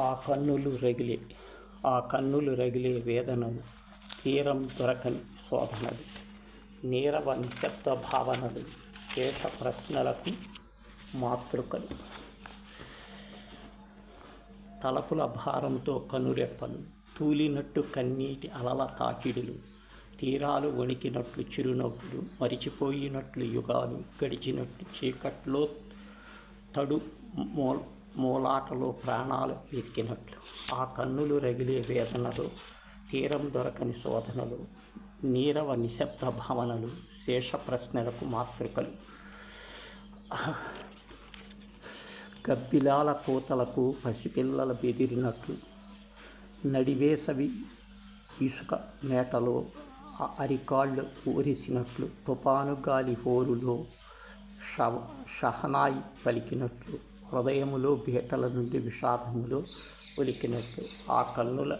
ఆ కన్నులు రగిలే ఆ కన్నులు రగిలే వేదనలు. తీరం దొరకని శోధనలు. నీరవ నిశ్శబ్ద భావనలు. శేష ప్రశ్నలకు మాతృకలు. తలపుల భారంతో కనురెప్పలు. తూలినట్టు కన్నీటి అలల తాకిడులు. తీరాలు వణికినట్లు చిరునవ్వులు. మరిచిపోయినట్లు యుగాలు. గడిచినట్లు చీకట్లో తడు మూ మూలాటలో ప్రాణాలు వెతికినట్లు. ఆ కన్నులు రగిలే వేదనలు తీరం దొరకని శోధనలు నీరవ నిశ్శబ్ద భావనలు శేష ప్రశ్నలకు మాతృకలు. గబ్బిలాల కూతలకు పసిపిల్లల బెదిరినట్లు. నడివేసవి ఇసుక మేటలో అరికాళ్ళు ఊరిసినట్లు. తుపాను గాలి హోరులో షవ షహనాయి పలికినట్లు. హృదయములో బీటల నుండి విషాదములో ఒలికినట్లు ఆ కన్నుల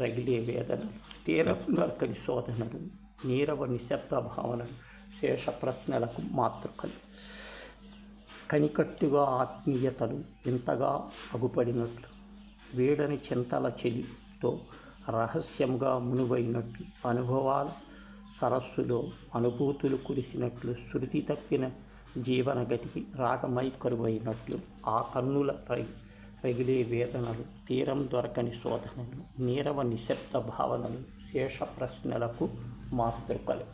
రగిలే వేదనలు తీరపు నరకని శోధనలు నీరవ నిశ్శబ్ద భావనలు శేష ప్రశ్నలకు మాతృకలు. కనికట్టుగా ఆత్మీయతలు ఇంతగా అగుపడినట్లు వీడని చింతల చెలితో రహస్యంగా మునువైనట్లు అనుభవాల సరస్సులో అనుభూతులు కురిసినట్లు శృతి తప్పిన జీవన గతికి రాగమై కరువైనట్లు ఆ కన్నుల రై రగిలే వేదనలు తీరం దొరకని శోధనలు నీరవ నిశ్శబ్ద భావనలు శేష ప్రశ్నలకు మాతృకలు